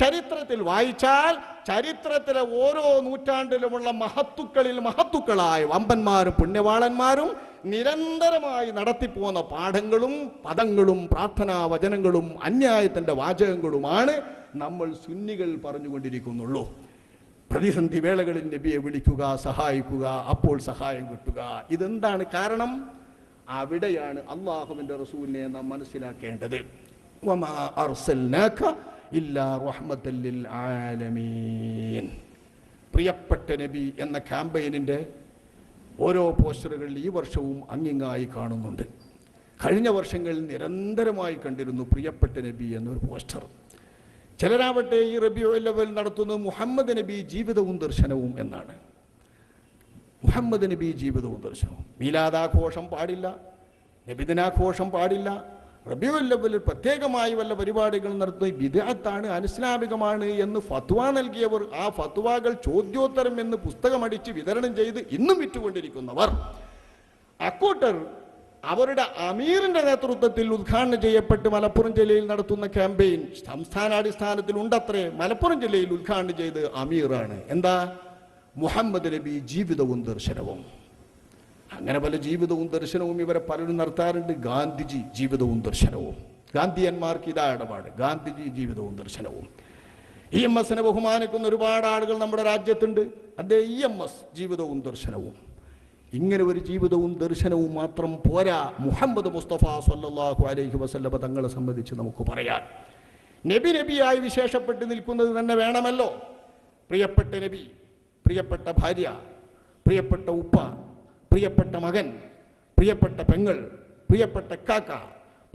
ചരിത്രത്തിൽ വായിച്ചാൽ ചരിത്രത്തിലെ ഓരോ നൂറ്റാണ്ടിലുമുള്ള മഹത്തുക്കളിൽ മഹത്തുക്കളായ വമ്പന്മാരും പുണ്യവാളന്മാരും നിരന്തരമായി നടത്തിപ്പോന്ന പാഠങ്ങളും പദങ്ങളും പ്രാർത്ഥനാ വചനങ്ങളും അന്യായത്തിന്റെ വാചകങ്ങളുമാണ് നമ്മൾ സുന്നികൾ പറഞ്ഞുകൊണ്ടിരിക്കുന്നുള്ളൂ. പ്രതിസന്ധി വേളകളിൽ നബിയെ വിളിക്കുക സഹായിക്കുക അപ്പോൾ സഹായം കിട്ടുക. ഇതെന്താണ് കാരണം? അവിടെയാണ് അള്ളാഹുവിന്റെ റസൂലിനെ നാം മനസ്സിലാക്കേണ്ടത്. ഇല്ലാ ആലമീൻ. പ്രിയപ്പെട്ട നബി എന്ന ക്യാമ്പയിനിന്റെ ഓരോ പോസ്റ്ററുകളിൽ ഈ വർഷവും അങ്ങിങ്ങായി കാണുന്നുണ്ട്. കഴിഞ്ഞ വർഷങ്ങളിൽ നിരന്തരമായി കണ്ടിരുന്നു പ്രിയപ്പെട്ട നബി എന്നൊരു പോസ്റ്റർ. ചിലരാവട്ടെ ഈ റബിയോ ലെവൽ നടത്തുന്ന മുഹമ്മദ് നബി ജീവിതവും ദർശനവും എന്നാണ്. മുഹമ്മദ് നബി ജീവിതവും ദർശനവും. മീലാദാഘോഷം പാടില്ല നബിദിനാഘോഷം പാടില്ല റബിയുൽ ലെവലിൽ പ്രത്യേകമായി വല്ല പരിപാടികൾ നടത്തുന്നു വിദേഹത്താണ് അനുസ്ലാമികമാണ് എന്ന് ഫത്വ നൽകിയവർ ആ ഫത്വകൾ ചോദ്യോത്തരം എന്ന് പുസ്തകമടിച്ച് വിതരണം ചെയ്ത് ഇന്നും വിറ്റുകൊണ്ടിരിക്കുന്നവർ. അക്കൂട്ടർ അവരുടെ അമീറിന്റെ നേതൃത്വത്തിൽ ഉദ്ഘാടനം ചെയ്യപ്പെട്ട് മലപ്പുറം ജില്ലയിൽ നടത്തുന്ന ക്യാമ്പയിൻ സംസ്ഥാനാടിസ്ഥാനത്തിൽ ഉണ്ടത്രേ മലപ്പുറം ജില്ലയിൽ ഉദ്ഘാടനം ചെയ്ത് അമീറാണ്. എന്താ? മുഹമ്മദ് നബി ജീവിതവും ദർശനവും. അങ്ങനെ പല ജീവിതവും ദർശനവും ഇവരെ പലരും നടത്താറുണ്ട്. ഗാന്ധിജി ജീവിതവും ദർശനവും. ഗാന്ധിയന്മാർക്ക് ഇതാ ഇടപാട്. ഗാന്ധിജി ജീവിതവും ദർശനവും. ഇ എം എസിനെ ബഹുമാനിക്കുന്ന ഒരുപാട് ആളുകൾ നമ്മുടെ രാജ്യത്തുണ്ട്. അദ്ദേഹം ഇ എം എസ് ജീവിതവും ദർശനവും. ഇങ്ങനെ ഒരു ജീവിതവും ദർശനവും മാത്രം പോരാ മുഹമ്മദ് മുസ്തഫ സല്ലല്ലാഹു അലൈഹി വസല്ലമ തങ്ങളെ സംബന്ധിച്ച് നമുക്ക് പറയാൻ. നബി നബിയായി വിശേഷപ്പെട്ട് നിൽക്കുന്നത് തന്നെ വേണമല്ലോ. പ്രിയപ്പെട്ട നബി പ്രിയപ്പെട്ട ഭാര്യ പ്രിയപ്പെട്ട ഉപ്പ പ്രിയപ്പെട്ട മകൻ പ്രിയപ്പെട്ട പെങ്ങൾ പ്രിയപ്പെട്ട കാക്ക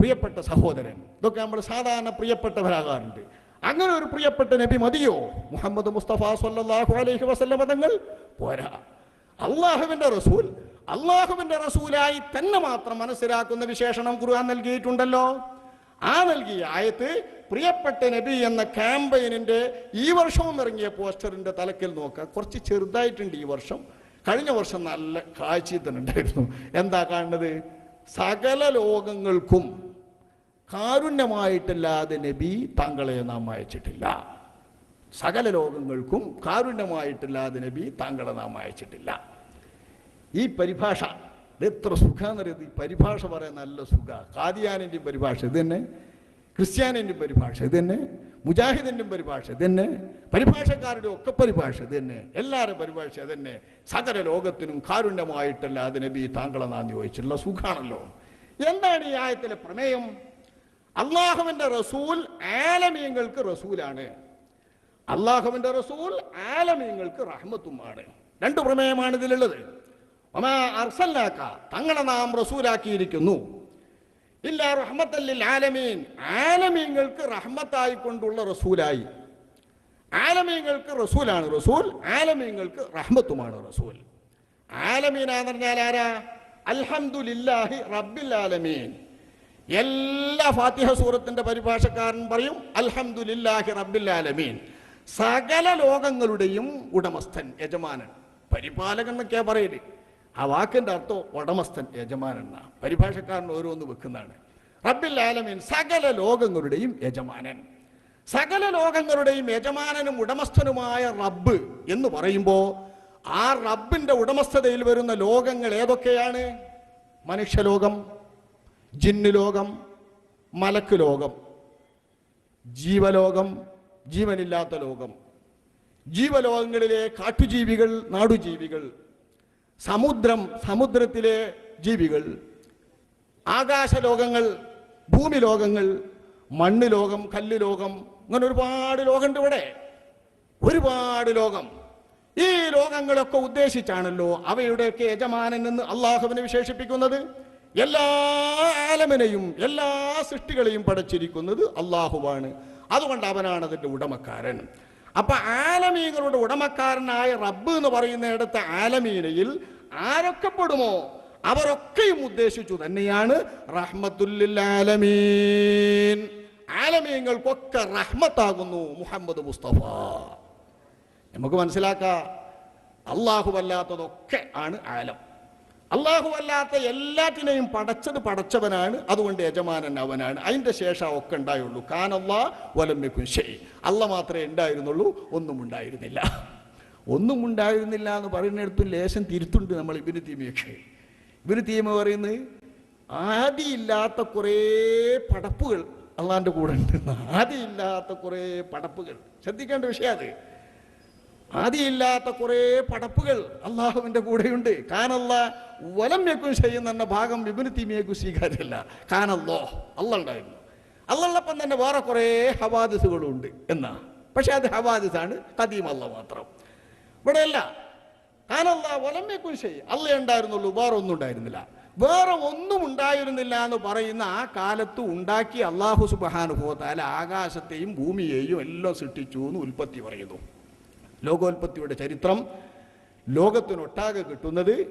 പ്രിയപ്പെട്ട സഹോദരൻ ഇതൊക്കെ നമ്മൾ സാധാരണ പ്രിയപ്പെട്ടവരാകാറുണ്ട്. അങ്ങനെ ഒരു പ്രിയപ്പെട്ട നബി മതിയോ? മുഹമ്മദ് മുസ്തഫ സല്ലല്ലാഹു അലൈഹി വസല്ല മതങ്ങൾ? പോരാ. അള്ളാഹുവിന്റെ റസൂൽ അള്ളാഹുവിന്റെ റസൂലായി തന്നെ മാത്രം മനസ്സിലാക്കുന്ന വിശേഷണം ഖുർആൻ നൽകിയിട്ടുണ്ടല്ലോ. ആ നൽകിയ ആയത്ത് പ്രിയപ്പെട്ട നബി എന്ന ക്യാമ്പയിനിന്റെ ഈ വർഷവും ഇറങ്ങിയ പോസ്റ്ററിന്റെ തലക്കിൽ നോക്കുക. കുറച്ച് ചെറുതായിട്ടുണ്ട് ഈ വർഷം. കഴിഞ്ഞ വർഷം നല്ല കാഴ്ചയിൽ തന്നെ ഉണ്ടായിരുന്നു. എന്താ കാണുന്നത്? സകല ലോകങ്ങൾക്കും കാരുണ്യമായിട്ടല്ലാതെ നബി താങ്കളെ നാം അയച്ചിട്ടില്ല. സകല ലോകങ്ങൾക്കും കാരുണ്യമായിട്ടല്ലാതെ നബി താങ്കളെ നാം അയച്ചിട്ടില്ല. ഈ പരിഭാഷ ഇത് എത്ര സുഖമെന്നറിയത് ഈ പരിഭാഷ പറയാൻ നല്ല സുഖ. കാദിയാനിന്റെയും പരിഭാഷ ഇത് തന്നെ. ക്രിസ്ത്യാനിന്റെയും പരിഭാഷ. ഇത് തന്നെ മുജാഹിദിന്റെ പരിഭാഷ. ഇത് തന്നെ പരിഭാഷക്കാരുടെ ഒക്കെ പരിഭാഷ ഇത് തന്നെ എല്ലാവരുടെ പരിഭാഷ തന്നെ സകല ലോകത്തിനും കാരുണ്യമായിട്ടല്ല അതിനെ നബി താങ്കളെ നാം ചോദിച്ചിട്ടുള്ള സുഖാണല്ലോ. എന്താണ് ഈ ആയത്തിലെ പ്രമേയം? അള്ളാഹുവിന്റെ റസൂൽ ആലമീങ്ങൾക്ക് റസൂലാണ്. അള്ളാഹുവിന്റെ റസൂൽ ആലമീങ്ങൾക്ക് റഹ്മത്തുമാണ്. രണ്ട് പ്രമേയമാണ് ഇതിലുള്ളത്. ഒമാ അർസല്ലാക്ക തങ്ങളെ നാം റസൂലാക്കിയിരിക്കുന്നു. ഇല്ല റഹ്മത്തല്ലിൽ ആലമീൻ. ആലമീങ്ങൾക്ക് റഹ്മത്തായി കൊണ്ടുള്ള റസൂലായി. ആലമീങ്ങൾക്ക് റസൂലാണ് റസൂൽ ആലമീങ്ങൾക്ക് റഹ്മത്തുമാണ് റസൂൽ. ആലമീനാന്ന് പറഞ്ഞാൽ ആരാ? അൽഹംദുലില്ലാഹി റബ്ബിൽ ആലമീൻ. എല്ലാ ഫാത്തിഹ സൂറത്തിന്റെ പരിഭാഷക്കാരൻ പറയും അൽഹംദുലില്ലാഹി റബ്ബിൽ ആലമീൻ. സകല ലോകങ്ങളുടെയും ഉടമസ്ഥൻ യജമാനൻ. പരിപാലകൻ എന്നൊക്കെയാ പറയൽ. ആ വാക്കിന്റെ അർത്ഥം ഉടമസ്ഥൻ യജമാനൻ എന്നാ പരിഭാഷക്കാരൻ ഓരോന്ന് വെക്കുന്നതാണ്. റബ്ബിൽ ആലമീൻ സകല ലോകങ്ങളുടെയും യജമാനൻ. സകല ലോകങ്ങളുടെയും യജമാനനും ഉടമസ്ഥനുമായ റബ്ബ് എന്ന് പറയുമ്പോൾ ആ റബ്ബിന്റെ ഉടമസ്ഥതയിൽ വരുന്ന ലോകങ്ങൾ ഏതൊക്കെയാണ്? മനുഷ്യലോകം ജിന്നു ലോകം മലക്ക് ലോകം ജീവലോകം ജീവനില്ലാത്ത ലോകം. ജീവലോകങ്ങളിലെ കാട്ടുജീവികൾ നാടുജീവികൾ സമുദ്രം സമുദ്രത്തിലെ ജീവികൾ ആകാശലോകങ്ങൾ ഭൂമി ലോകങ്ങൾ മണ്ണ് ലോകം കല്ല് ലോകം അങ്ങനെ ഒരുപാട് ലോകമുണ്ട് ഇവിടെ. ഒരുപാട് ലോകം. ഈ ലോകങ്ങളൊക്കെ ഉദ്ദേശിച്ചാണല്ലോ അവയുടെയൊക്കെ യജമാനൻ എന്ന് അള്ളാഹുവിനെ വിശേഷിപ്പിക്കുന്നത്. എല്ലാ ആലമനെയും എല്ലാ സൃഷ്ടികളെയും പടച്ചിരിക്കുന്നത് അള്ളാഹുവാണ് അതുകൊണ്ട് അവനാണ് അതിന്റെ ഉടമക്കാരൻ. അപ്പൊ ആലമീങ്ങളുടെ ഉടമക്കാരനായ റബ്ബ് എന്ന് പറയുന്നിടത്ത് ആലമീനയിൽ ആരൊക്കെ പെടുമോ? അവരൊക്കെയും ഉദ്ദേശിച്ചു തന്നെയാണ് റഹ്മത്തുല്ലിൽ ആലമീൻ. ആലമീങ്ങൾക്കൊക്കെ റഹ്മത്താകുന്നു മുഹമ്മദ് മുസ്തഫ. നമുക്ക് മനസ്സിലാക്കാം അള്ളാഹുവല്ലാത്തതൊക്കെ ആണ് ആലം. അള്ളാഹു അല്ലാത്ത എല്ലാറ്റിനെയും പടച്ചത് പടച്ചവനാണ് അതുകൊണ്ട് യജമാനൻ അവനാണ്. അതിന്റെ ശേഷം ഒക്കെ ഉണ്ടായുള്ളൂ. കാനല്ലാ വലമ്യക്കും ശരി അല്ല മാത്രമേ ഉണ്ടായിരുന്നുള്ളൂ ഒന്നും ഉണ്ടായിരുന്നില്ല. ഒന്നും ഉണ്ടായിരുന്നില്ല എന്ന് പറയുന്നിടത്തും ലേശം തിരുത്തുണ്ട് നമ്മൾ ഇബിന് തീമിയൊക്കെ. ഇബിന് തീമ പറയുന്നത് ആദിയില്ലാത്ത കുറേ പടപ്പുകൾ അള്ളാന്റെ കൂടെ ഉണ്ട്. ആദിയില്ലാത്ത കുറേ പടപ്പുകൾ. ശ്രദ്ധിക്കേണ്ട വിഷയം അത്. ആദിയില്ലാത്ത കുറേ പടപ്പുകൾ അള്ളാഹുവിന്റെ കൂടെയുണ്ട്. കാനല്ല വലം യക്കും ചെയ്യുന്ന എന്ന ഭാഗം വിപിന് തീമിയേക്കും സ്വീകാര്യമല്ല കാനല്ലോ അല്ല ഉണ്ടായിരുന്നു അല്ലുള്ളപ്പം തന്നെ വേറെ കുറേ ഹവാദിസുകളും ഉണ്ട് എന്നാ. പക്ഷെ അത് ഹവാദിസാണ് കദീം അല്ല മാത്രം. ഇവിടെയല്ല കാനല്ല വലം യക്കും ചെയ്യും അല്ല ഉണ്ടായിരുന്നുള്ളൂ വേറെ ഒന്നും ഉണ്ടായിരുന്നില്ല. വേറെ ഒന്നും ഉണ്ടായിരുന്നില്ല എന്ന് പറയുന്ന ആ കാലത്ത് ഉണ്ടാക്കി അള്ളാഹു സുബാനുഭവത്താൽ ആകാശത്തെയും ഭൂമിയെയും എല്ലാം സൃഷ്ടിച്ചു എന്ന് ഉൽപ്പത്തി പറയുന്നു. ലോകോൽപത്തിയുടെ ചരിത്രം ലോകത്തിനൊട്ടാകെ കിട്ടുന്നത്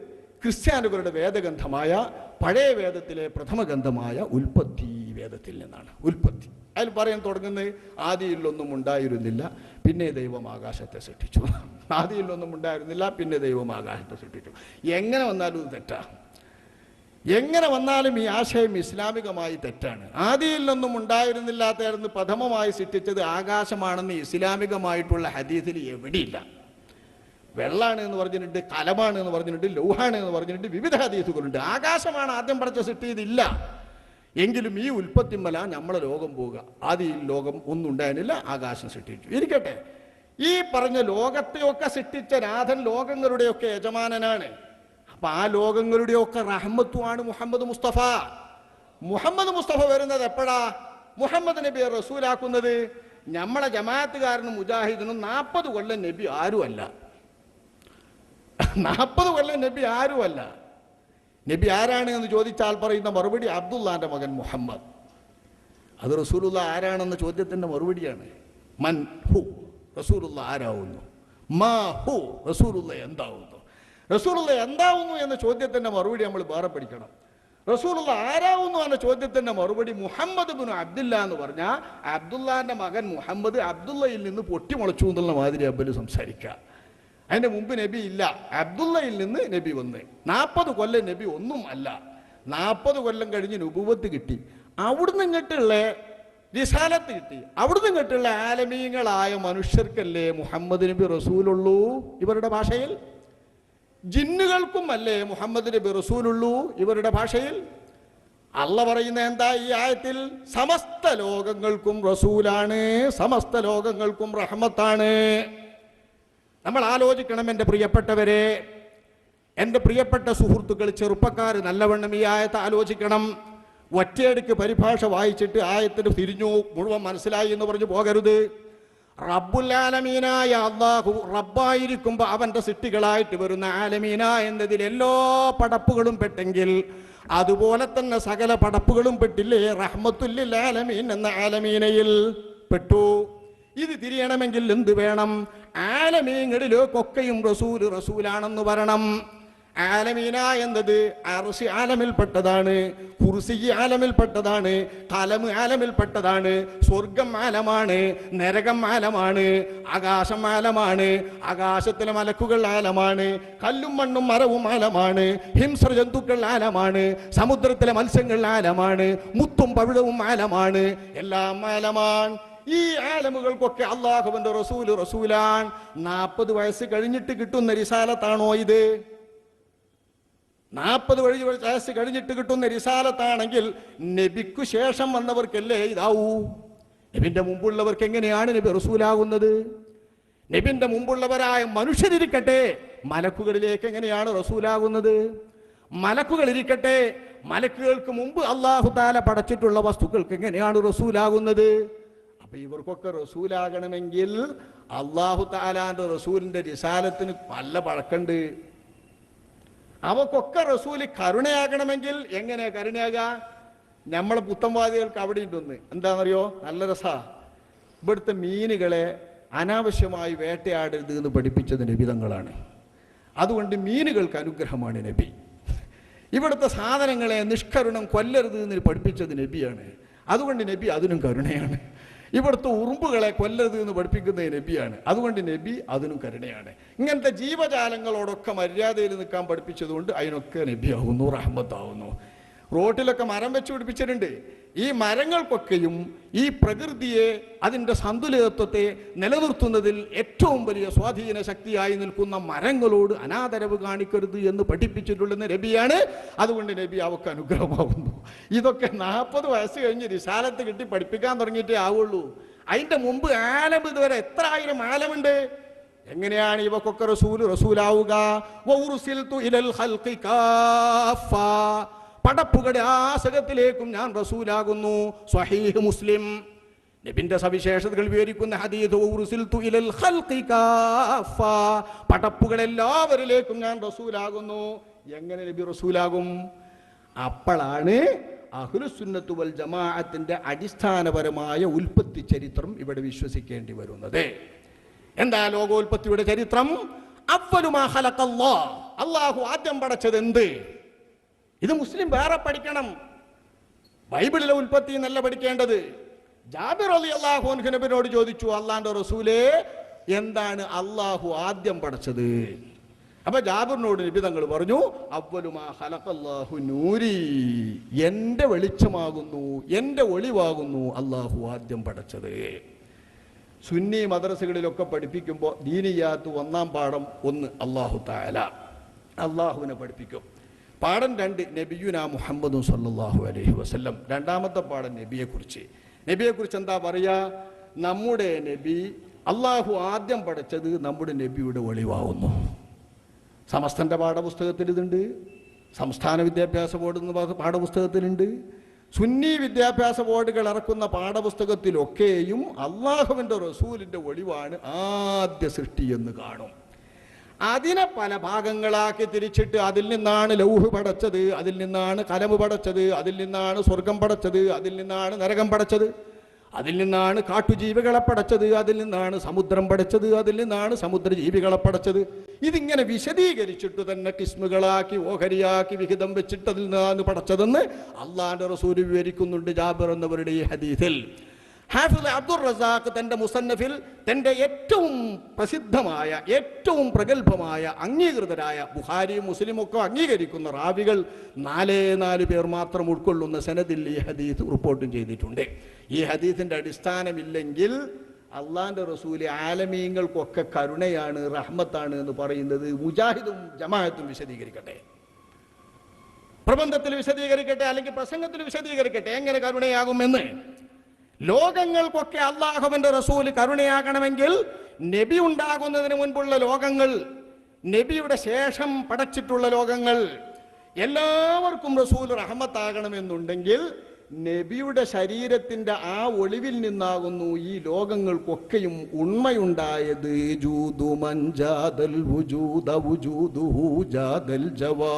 ക്രിസ്ത്യാനികളുടെ വേദഗ്രന്ഥമായ പഴയ വേദത്തിലെ പ്രഥമ ഗ്രന്ഥമായ ഉൽപ്പത്തി വേദത്തിൽ നിന്നാണ്. ഉൽപ്പത്തി. അതിൽ പറയാൻ തുടങ്ങുന്നത് ആദിയിലൊന്നും ഉണ്ടായിരുന്നില്ല പിന്നെ ദൈവം ആകാശത്തെ സൃഷ്ടിച്ചു. ആദിയിലൊന്നും ഉണ്ടായിരുന്നില്ല പിന്നെ ദൈവം ആകാശത്തെ സൃഷ്ടിച്ചു. എങ്ങനെ വന്നാലും ഇത് തെറ്റാ. എങ്ങനെ വന്നാലും ഈ ആശയം ഇസ്ലാമികമായി തെറ്റാണ്. ആദിയിൽ നിന്നും ഉണ്ടായിരുന്നില്ലാത്തായിരുന്നു പ്രഥമമായി സൃഷ്ടിച്ചത് ആകാശമാണെന്ന് ഇസ്ലാമികമായിട്ടുള്ള ഹദീസിൽ എവിടെയില്ല. വെള്ളമാണ് എന്ന് പറഞ്ഞിട്ടുണ്ട് കലമാണ് എന്ന് പറഞ്ഞിട്ടുണ്ട് ലോഹാണ് എന്ന് പറഞ്ഞിട്ടുണ്ട് വിവിധ ഹദീസുകളുണ്ട്. ആകാശമാണ് ആദ്യം പഠിച്ച സൃഷ്ടിയതില്ല എങ്കിലും ഈ ഉൽപ്പത്തിമല നമ്മളെ ലോകം പോവുക. ആദ്യ ലോകം ഒന്നും ഉണ്ടായിരുന്നില്ല ആകാശം സൃഷ്ടിച്ചു. ഇരിക്കട്ടെ. ഈ പറഞ്ഞ ലോകത്തെയൊക്കെ സൃഷ്ടിച്ച നാഥൻ ലോകങ്ങളുടെയൊക്കെ യജമാനനാണ്. അപ്പൊ ആ ലോകങ്ങളുടെയൊക്കെ റഹ്മത്തുമാണ് മുഹമ്മദ് മുസ്തഫ. മുഹമ്മദ് മുസ്തഫ വരുന്നത് എപ്പോഴാ? മുഹമ്മദ് നബിയെ റസൂലാക്കുന്നത് നമ്മളെ ജമാഅത്തുകാരനും മുജാഹിദിനും നാൽപ്പത് കൊല്ലം നബി ആരുമല്ല. നാൽപ്പത് കൊല്ലം നബി ആരുമല്ല. നബി ആരാണ് എന്ന് ചോദിച്ചാൽ പറയുന്ന മറുപടി അബ്ദുല്ലാന്റെ മകൻ മുഹമ്മദ്. അത് റസൂലുള്ള ആരാണെന്ന ചോദ്യത്തിന്റെ മറുപടിയാണ്. മൻ ഹു റസൂലുള്ള ആരാവുന്നു? മാ ഹു റസൂലുള്ള എന്താവുന്നു? റസൂലുള്ള എന്താവുന്നു എന്ന ചോദ്യത്തിന്റെ മറുപടി നമ്മൾ വേറെ പഠിക്കണം. റസൂലുള്ള ആരാവുന്നു എന്ന ചോദ്യത്തിന്റെ മറുപടി മുഹമ്മദ് ബിൻ അബ്ദുല്ല എന്ന് പറഞ്ഞാൽ അബ്ദുല്ലാന്റെ മകൻ മുഹമ്മദ് അബ്ദുള്ളയിൽ നിന്ന് പൊട്ടിമുളച്ചു എന്നുള്ള മാതിരി അബ്ബൽ സംസാരിക്കുക അതിന്റെ മുമ്പ് നബി ഇല്ല. അബ്ദുള്ളയിൽ നിന്ന് നബി വന്ന്. നാൽപ്പത് കൊല്ലം നബി ഒന്നും അല്ല. നാൽപ്പത് കൊല്ലം കഴിഞ്ഞ് നുപൂവത്ത് കിട്ടി. അവിടുന്ന് ഇങ്ങോട്ടുള്ള വിശാലത്ത് കിട്ടി. അവിടുന്ന് ഇങ്ങോട്ടുള്ള ആലമീങ്ങളായ മനുഷ്യർക്കല്ലേ മുഹമ്മദ് നബി റസൂലുള്ളൂ ഇവരുടെ ഭാഷയിൽ? ജിന്നുകൾക്കും അല്ലേ മുഹമ്മദ് നബി റസൂലുള്ളൂ ഇവരുടെ ഭാഷയിൽ? അല്ല പറയുന്ന എന്താ ഈ ആയത്തിൽ? സമസ്ത ലോകങ്ങൾക്കും റസൂലാണ് സമസ്ത ലോകങ്ങൾക്കും റഹ്മത്താണ്. നമ്മൾ ആലോചിക്കണം എന്റെ പ്രിയപ്പെട്ടവരെ എന്റെ പ്രിയപ്പെട്ട സുഹൃത്തുക്കൾ ചെറുപ്പക്കാർ നല്ലവണ്ണം ഈ ആയത്ത് ആലോചിക്കണം. ഒറ്റയടിക്ക് പരിഭാഷ വായിച്ചിട്ട് ആയത്തിന് തിരിഞ്ഞു മുഴുവൻ മനസ്സിലായി എന്ന് പറഞ്ഞു പോകരുത്. റബ്ബുല്ലാലമീനായ അള്ളാഹു റബ്ബായിരിക്കുമ്പോൾ അവന്റെ സിട്ടികളായിട്ട് വരുന്ന ആലമീന എന്നതിൽ എല്ലാ പടപ്പുകളും പെട്ടെങ്കിൽ അതുപോലെ തന്നെ സകല പടപ്പുകളും പെട്ടില്ലേ? റഹ്മത്തുല്ലിൽ ആലമീൻ എന്ന ആലമീനയിൽ പെട്ടു. ഇത് തിരിയണമെങ്കിൽ എന്ത് വേണം? ആലമീങ്ങളിലേക്കൊക്കെയും റസൂൽ റസൂലാണെന്ന് വരണം. ആലമീന എന്നത് അർഷി ആലമിൽപ്പെട്ടതാണ് കുർസി ആലമിൽപ്പെട്ടതാണ് കലം ആലമിൽപ്പെട്ടതാണ് സ്വർഗം ആലമാണ് നരകം ആലമാണ് ആകാശം ആലമാണ് ആകാശത്തിലെ മലക്കുകൾ ആലമാണ് കല്ലും മണ്ണും മരവും ആലമാണ് ഹിംസ്ര ജന്തുക്കൾ ആലമാണ് സമുദ്രത്തിലെ മത്സ്യങ്ങൾ ആലമാണ് മുത്തും പവിഴവും ആലമാണ് എല്ലാം ആലമാണ്. ഈ ആലമുകൾക്കൊക്കെ അള്ളാഹുവിന്റെ റസൂൽ റസൂലാൻ നാൽപ്പത് വയസ്സ് കഴിഞ്ഞിട്ട് കിട്ടുന്ന റിസാലത്താണോ ഇത്? നാൽപ്പത് വഴി വയസ്സ് കഴിഞ്ഞിട്ട് കിട്ടുന്ന റിസാലത്താണെങ്കിൽ നബിക്കു ശേഷം വന്നവർക്കല്ലേ ഇതാവൂ? നബിന്റെ മുമ്പുള്ളവർക്ക് എങ്ങനെയാണ് നബി റസൂലാകുന്നത്? നബിന്റെ മുമ്പുള്ളവരായ മനുഷ്യരിരിക്കട്ടെ മലക്കുകളിലേക്ക് എങ്ങനെയാണ് റസൂലാകുന്നത്? മലക്കുകളിരിക്കട്ടെ മലക്കുകൾക്ക് മുമ്പ് അള്ളാഹു താല പടച്ചിട്ടുള്ള വസ്തുക്കൾക്ക് എങ്ങനെയാണ് റസൂലാകുന്നത്? അപ്പൊ ഇവർക്കൊക്കെ റസൂലാകണമെങ്കിൽ അള്ളാഹു താലാന്റെ റസൂലിന്റെ രിസാലത്തിന് പല പഴക്കണ്ട്. അവക്കൊക്കെ റസൂലി കരുണയാകണമെങ്കിൽ എങ്ങനെ കരുണയാകാ? നമ്മളെ പുത്തൻവാദികൾക്ക് അവിടെ ഉണ്ടെന്ന് എന്താണെന്നറിയോ? നല്ല രസാ. ഇവിടുത്തെ മീനുകളെ അനാവശ്യമായി വേട്ടയാടരുത് എന്ന് പഠിപ്പിച്ചത് നബിതങ്ങളാണ് അതുകൊണ്ട് മീനുകൾക്ക് അനുഗ്രഹമാണ് നബി. ഇവിടുത്തെ സാധനങ്ങളെ നിഷ്കരുണം കൊല്ലരുത് എന്ന് പഠിപ്പിച്ചത് നബിയാണ്. അതുകൊണ്ട് നബി അതിനും കരുണയാണ്. ഇവിടുത്തെ ഉറുമ്പുകളെ കൊല്ലരുത് എന്ന് പഠിപ്പിക്കുന്നത് നബിയാണ്. അതുകൊണ്ട് നബി അതിനും കരുണയാണ്. ഇങ്ങനത്തെ ജീവജാലങ്ങളോടൊക്കെ മര്യാദയിൽ നിൽക്കാൻ പഠിപ്പിച്ചതുകൊണ്ട് അതിനൊക്കെ നബിയാവുന്നു റഹ്മത്താവുന്നു. റോട്ടിലൊക്കെ മരം വെച്ച് പിടിപ്പിച്ചിട്ടുണ്ട്. ഈ മരങ്ങൾക്കൊക്കെയും ഈ പ്രകൃതിയെ അതിന്റെ സന്തുലിതത്വത്തെ നിലനിർത്തുന്നതിൽ ഏറ്റവും വലിയ സ്വാധീന ശക്തിയായി നിൽക്കുന്ന മരങ്ങളോട് അനാദരവ് കാണിക്കരുത് എന്ന് പഠിപ്പിച്ചിട്ടുള്ള നബിയാണ് അതുകൊണ്ട് നബി അവക്ക് അനുഗ്രഹമാകുന്നു ഇതൊക്കെ നാൽപ്പത് വയസ്സ് കഴിഞ്ഞ് വിശാലത്ത് കിട്ടി പഠിപ്പിക്കാൻ തുടങ്ങിയിട്ടേ ആവുള്ളൂ. അതിന്റെ മുമ്പ് ആലം ഇതുവരെ എത്ര ആയിരം ആലമുണ്ട്? എങ്ങനെയാണ് ഇവക്കൊക്കെ റസൂൽ റസൂലാവുക? ആ പടപ്പുകളുടെ ആസകത്തിലേക്കും ഞാൻ റസൂലാകുന്നു. സ്വഹീഹ് മുസ്ലിം. നബിന്റെ സവിശേഷതകൾ വിവരിക്കുന്ന കാഫ. പടപ്പുകളെല്ലാവരിലേക്കും ഞാൻ റസൂലാകുന്നു. എങ്ങനെ നബി റസൂലാകും? അപ്പോഴാണ് അഹുലുസുന്നത്തുവൽ ജമാഅത്തിന്റെ അടിസ്ഥാനപരമായ ഉൽപ്പത്തി ചരിത്രം ഇവിടെ വിശ്വസിക്കേണ്ടി വരുന്നത്. എന്താ ലോകോൽപത്തിയുടെ ചരിത്രം? അവ്വലുമാ ഹലക്കല്ലോ അള്ളാഹു ആദ്യം പടച്ചത് എന്ത് ഇത് മുസ്ലിം വേറെ പഠിക്കണം. ബൈബിളിലെ ഉൽപ്പത്തി നല്ല പഠിക്കേണ്ടത്. ജാബിർ അലി അള്ളാഹു നബിനോട് ചോദിച്ചു അള്ളാന്റെ റസൂലേ എന്താണ് അള്ളാഹു ആദ്യം പഠിച്ചത് അപ്പൊ ജാബിറിനോട് നബി തങ്ങൾ പറഞ്ഞു അവലുമാഹു നൂരി. എന്റെ വെളിച്ചമാകുന്നു എന്റെ ഒളിവാകുന്നു അള്ളാഹു ആദ്യം പഠിച്ചത് സുന്നി മദ്രസകളിലൊക്കെ പഠിപ്പിക്കുമ്പോൾ ദീനിയാത്ത് ഒന്നാം പാഠം ഒന്ന് അള്ളാഹു താല അള്ളാഹുവിനെ പഠിപ്പിക്കും. പാഠം രണ്ട് നബിയുന മുഹമ്മദും സല്ലാഹു അലൈഹി വസ്ല്ലം. രണ്ടാമത്തെ പാഠം നബിയെക്കുറിച്ച്. നബിയെക്കുറിച്ച് എന്താ പറയുക നമ്മുടെ നബി അള്ളാഹു ആദ്യം പഠിച്ചത് നമ്മുടെ നബിയുടെ ഒളിവാകുന്നു സമസ്തന്റെ പാഠപുസ്തകത്തിൽ ഇതുണ്ട്. സംസ്ഥാന വിദ്യാഭ്യാസ ബോർഡ് എന്ന പാഠപുസ്തകത്തിലുണ്ട് സുന്നി വിദ്യാഭ്യാസ ബോർഡുകൾ ഇറക്കുന്ന പാഠപുസ്തകത്തിലൊക്കെയും അള്ളാഹുവിന്റെ റസൂലിന്റെ ഒളിവാണ് ആദ്യ സൃഷ്ടി എന്ന് കാണും. അതിനെ പല ഭാഗങ്ങളാക്കി തിരിച്ചിട്ട് അതിൽ നിന്നാണ് ലൗഹ് പടച്ചത് അതിൽ നിന്നാണ് കലമ് പടച്ചത് അതിൽ നിന്നാണ് സ്വർഗം പടച്ചത് അതിൽ നിന്നാണ് നരകം പടച്ചത്. അതിൽ നിന്നാണ് കാട്ടുജീവികളെ പടച്ചത് അതിൽ നിന്നാണ് സമുദ്രം പടച്ചത് അതിൽ നിന്നാണ് സമുദ്രജീവികളെ പടച്ചത്. ഇതിങ്ങനെ വിശദീകരിച്ചിട്ട് തന്നെ കിസ്മുകളാക്കി ഓഹരിയാക്കി വിഹിതം വെച്ചിട്ട് അതിൽ നിന്നാണ് പടച്ചതെന്ന് അള്ളാഹുന്റെ റസൂര് വിവരിക്കുന്നുണ്ട് ജാബിർ എന്നവരുടെ ഈ ഹദീസിൽ. ഹാഫിദ് അബ്ദുൾ റസാഖ് തന്റെ മുസന്നഫിൽ തന്റെ ഏറ്റവും പ്രസിദ്ധമായ ഏറ്റവും പ്രഗത്ഭമായ അംഗീകൃതരായ ബുഹാരിയും മുസ്ലിമും ഒക്കെ അംഗീകരിക്കുന്ന റാവികൾ നാലേ നാല് പേർ മാത്രം ഉൾക്കൊള്ളുന്ന സനദിൽ ഈ ഹദീസ് റിപ്പോർട്ടും ചെയ്തിട്ടുണ്ട്. ഈ ഹദീസിന്റെ അടിസ്ഥാനമില്ലെങ്കിൽ അള്ളാന്റെ റസൂൽ ആലമീങ്ങൾക്കൊക്കെ കരുണയാണ് റഹ്മത്താണ് എന്ന് പറയുന്നത് മുജാഹിദും ജമാഅത്തും വിശദീകരിക്കട്ടെ. പ്രബന്ധത്തിൽ വിശദീകരിക്കട്ടെ അല്ലെങ്കിൽ പ്രസംഗത്തിൽ വിശദീകരിക്കട്ടെ എങ്ങനെ കരുണയാകുമെന്ന്? ലോകങ്ങൾക്കൊക്കെ അള്ളാഹുവിന്റെ റസൂൽ കരുണയാകണമെങ്കിൽ നബി ഉണ്ടാകുന്നതിന് മുൻപുള്ള ലോകങ്ങൾ നബിയുടെ ശേഷം പടച്ചിട്ടുള്ള ലോകങ്ങൾ എല്ലാവർക്കും റസൂൽ റഹമത്താകണമെന്നുണ്ടെങ്കിൽ നബിയുടെ ശരീരത്തിന്റെ ആ ഒളിവിൽ നിന്നാകുന്നു ഈ ലോകങ്ങൾക്കൊക്കെയും ഉണ്മയുണ്ടായത്. ജൂതു മഞ്ചാദൽ ജവാ.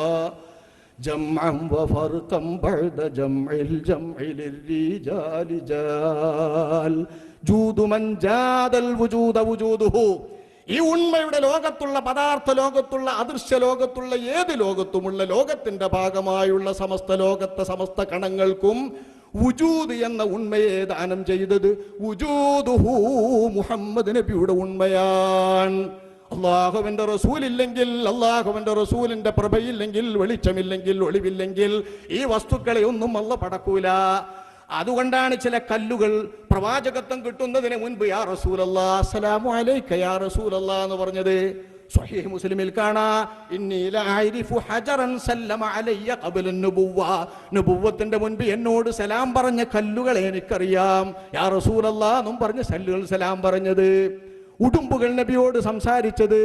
جمعا وفرقا بعد جمع الجمع للرجال جال جود من جاد الوجود وجوده ഈ ഉണ്മയുടെ ലോകത്തുള്ള പദാർത്ഥ ലോകത്തുള്ള അദൃശ്യ ലോകത്തുള്ള ഏത് ലോകത്തുമുള്ള ലോകത്തിന്റെ ഭാഗമായുള്ള സമസ്ത ലോകത്തെ സമസ്ത കണങ്ങൾക്കും വുജൂദ് എന്ന ഉണ്മയെ ദാനം ചെയ്തത് വുജൂദുഹു മുഹമ്മദ് നബിയുടെ ഉണ്മയാണ് അള്ളാഹുവിന്റെ റസൂലില്ലെങ്കിൽ അള്ളാഹുവിന്റെ റസൂലിന്റെ പ്രഭയില്ലെങ്കിൽ വെളിച്ചമില്ലെങ്കിൽ ഒളിവില്ലെങ്കിൽ ഈ വസ്തുക്കളെ ഒന്നും അല്ല പടക്കൂല. അതുകൊണ്ടാണ് ചില കല്ലുകൾ പ്രവാചകത്വം കിട്ടുന്നതിന് മുൻപ് യാ റസൂലല്ലാ അസ്സലാമു യാ എന്ന് പറഞ്ഞത്. സ്വഹീഹ് മുസ്ലിമിൽ കാണാ ഇന്നി ലഅരിഫു ഹജറൻ സല്ലമ അലയ്യ ഖബല നുബുവ്വ. നുബുവ്വത്തിന്റെ മുൻപ് എന്നോട് സലാം പറഞ്ഞ കല്ലുകൾ എനിക്കറിയാം. യാ റസൂലല്ലാ പറഞ്ഞ് സല്ലുകൾ സലാം പറഞ്ഞത്. ഉടുമ്പുകൾ നബിയോട് സംസാരിച്ചത്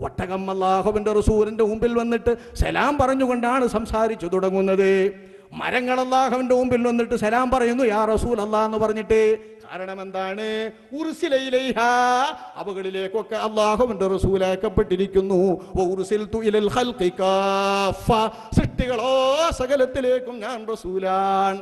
ഒട്ടകം അള്ളാഹുവിന്റെ റസൂലിന്റെ മുമ്പിൽ വന്നിട്ട് സലാം പറഞ്ഞുകൊണ്ടാണ് സംസാരിച്ചു തുടങ്ങുന്നത്. മരങ്ങൾ അള്ളാഹുവിന്റെ മുമ്പിൽ വന്നിട്ട് സലാം പറയുന്നു യാ റസൂൽ അള്ളാഹ് എന്ന് പറഞ്ഞിട്ട് കാരണം എന്താണ് അവകളിലേക്കൊക്കെ അള്ളാഹുവിന്റെ റസൂലാക്കപ്പെട്ടിരിക്കുന്നു. സൃഷ്ടികളോ സകലത്തിലേക്കും ഞാൻ റസൂലാൻ